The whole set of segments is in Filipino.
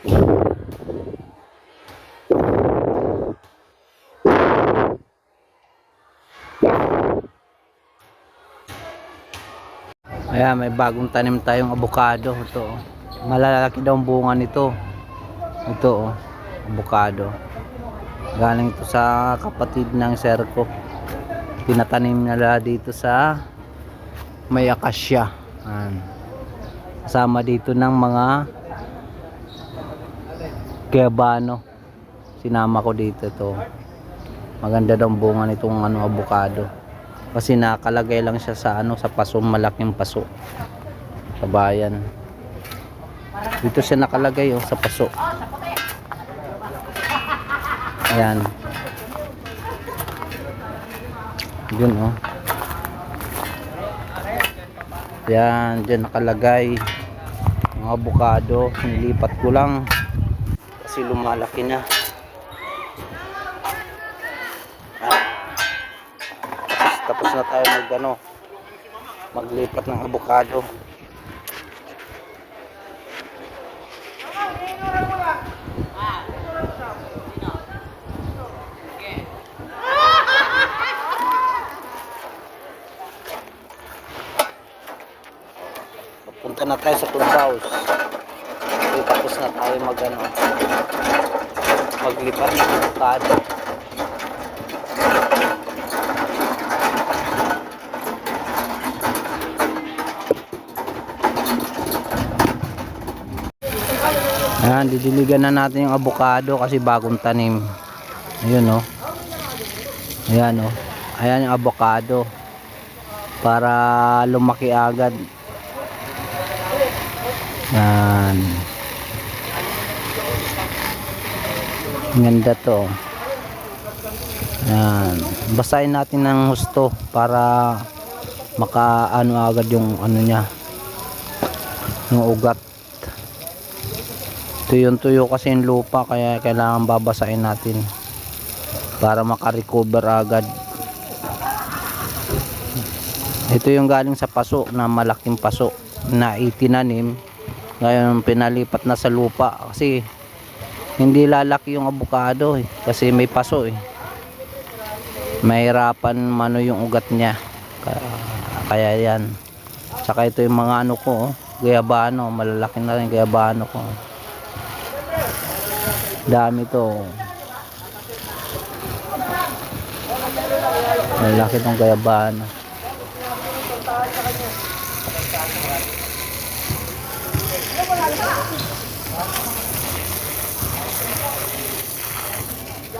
Ayan, may bagong tanim tayong avocado. Ito, oh. malalaki daw ang bunga nito. Ito, oh, avocado. Galing ito sa kapatid ng sir ko. Pinatanim nila dito sa may akasya. Ayan. Kasama dito ng mga Gabano. Sinama ko dito to. Maganda daw bunga nitong ano avocado. Kasi nakalagay lang siya sa ano sa paso malaking paso. Sa bayan. Dito siya nakalagay oh sa paso. Ayan. Yun oh. Yan dyan nakalagay. Mga avocado nilipat ko lang kasi lumalaki na. Tapos na tayo mag ano maglipat ng avocado. Punta na tayo sa food Okay, tapos na tayo mag ano, maglipat ng avocado. Ayan, didiligan na natin yung avocado kasi bagong tanim. Ayun oh. Ayan oh. Ayan yung avocado. Para lumaki agad. Yan. Ganda to. Yan. Basahin natin ng husto para makaano agad yung ano niya. Yung ugat tuyong tuyo kasi yung lupa kaya kailangan babasahin natin para makarecover agad ito yung galing sa paso na malaking paso na itinanim ngayon pinalipat na sa lupa kasi hindi lalaki yung avocado eh, kasi may paso eh. Mahirapan mano yung ugat niya. Kaya, yan. Saka ito yung mga ano ko oh, malalaki na rin gayabano ko. Dami to malaki tong gayabano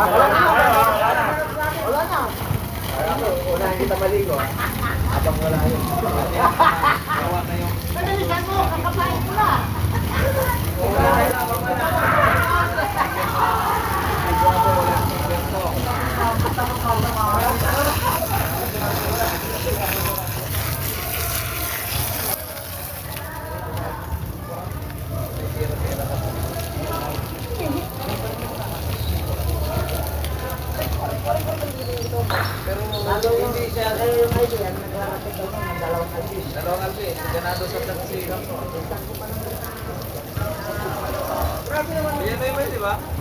Wala na. Wala na. Wala na. kita maligo. Abang wala yun. Gawa na yung... Pagalisan mo, kakapain ko na. Wala na. Dalawang idea. Dalawang albi. Ganado sa taxi. Yan na yun, ba?